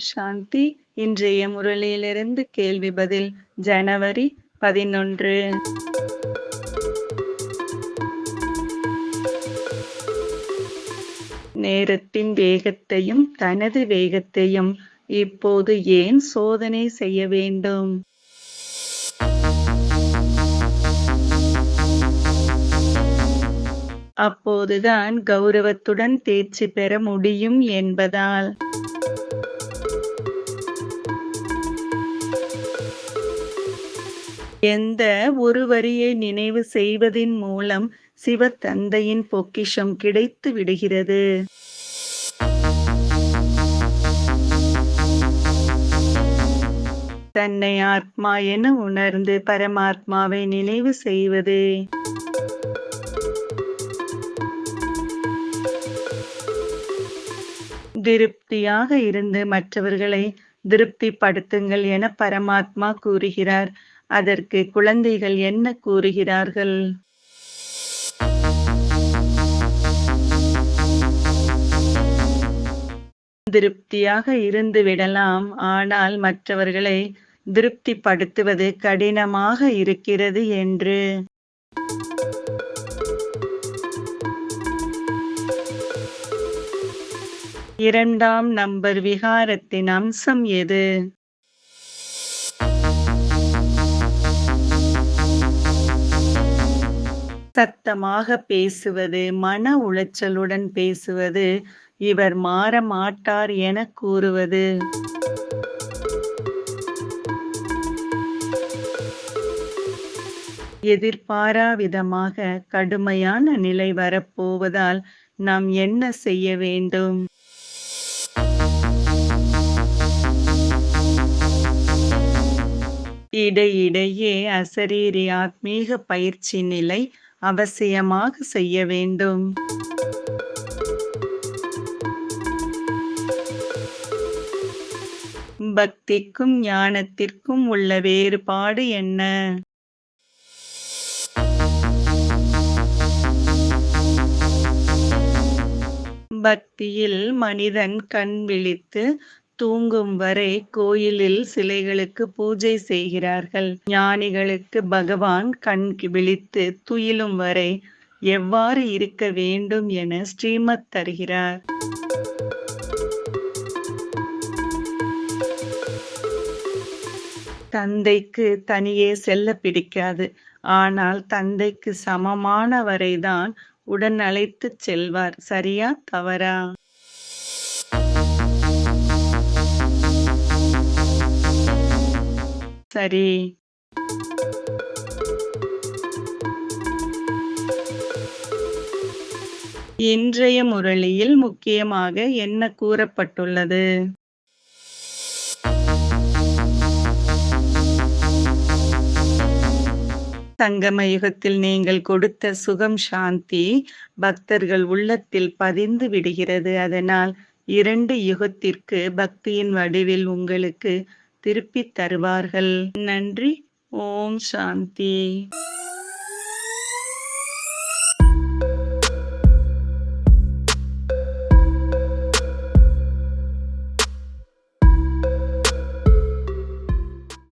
சாந்தி இன்றைய முரளியிலிருந்து கேள்வி பதில் ஜனவரி பதினொன்று. நேரத்தின் வேகத்தையும் தனது வேகத்தையும் இப்போது ஏன் சோதனை செய்ய வேண்டும்? அப்போதுதான் கௌரவத்துடன் தேர்ச்சி பெற முடியும் என்பதால். எந்த ஒரு வரியை நினைவு செய்வதின் மூலம் சிவத்தந்தையின் பொக்கிஷம் கிடைத்து விடுகிறது. தன்னை ஆத்மா என உணர்ந்து பரமாத்மாவை நினைவு செய்வது. திருப்தியாக இருந்து மற்றவர்களை திருப்திப்படுத்துங்கள் என பரமாத்மா கூறுகிறார். அதற்கு குழந்தைகள் என்ன கூறுகிறார்கள்? திருப்தியாக இருந்து விடலாம். ஆனால் மற்றவர்களை திருப்திப்படுத்துவது கடினமாக இருக்கிறது என்று. இரண்டாம் நம்பர் விகாரத்தின் அம்சம் எது? சத்தமாக பேசுவது மன உளைச்சலுடன் பேசுவது இவர் மாற மாட்டார் என கூறுவது. எதிர்பாரா விதமாக கடுமையான நிலை வரப்போவதால் நாம் என்ன செய்ய வேண்டும்? இடையிடையே அசரீரி ஆத்மீக பயிற்சி நிலை அவசியமாக செய்ய வேண்டும். பக்திக்கும் ஞானத்திற்கும் உள்ள வேறுபாடு என்ன? பக்தியில் மனிதன் கண் விழித்து தூங்கும் வரை கோயிலில் சிலைகளுக்கு பூஜை செய்கிறார்கள். ஞானிகளுக்கு பகவான் கண் விழித்து துயிலும் வரை எவ்வாறு இருக்க வேண்டும் என ஸ்ரீமத் தருகிறார். தந்தைக்கு தனியே செல்ல பிடிக்காது. ஆனால் தந்தைக்கு சமமானவரைதான் உடன் அழைத்து செல்வார். சரியா? தவறா? சரி. இன்றைய முரளியில் முக்கியமாக என்ன கூறப்பட்டுள்ளது? சங்கம யுகத்தில் நீங்கள் கொடுத்த சுகம் சாந்தி பக்தர்கள் உள்ளத்தில் பதிந்து விடுகிறது. அதனால் இரண்டு யுகத்திற்கு பக்தியின் வடிவில் உங்களுக்கு திருப்பித் தருவார்கள். நன்றி. ஓம் சாந்தி.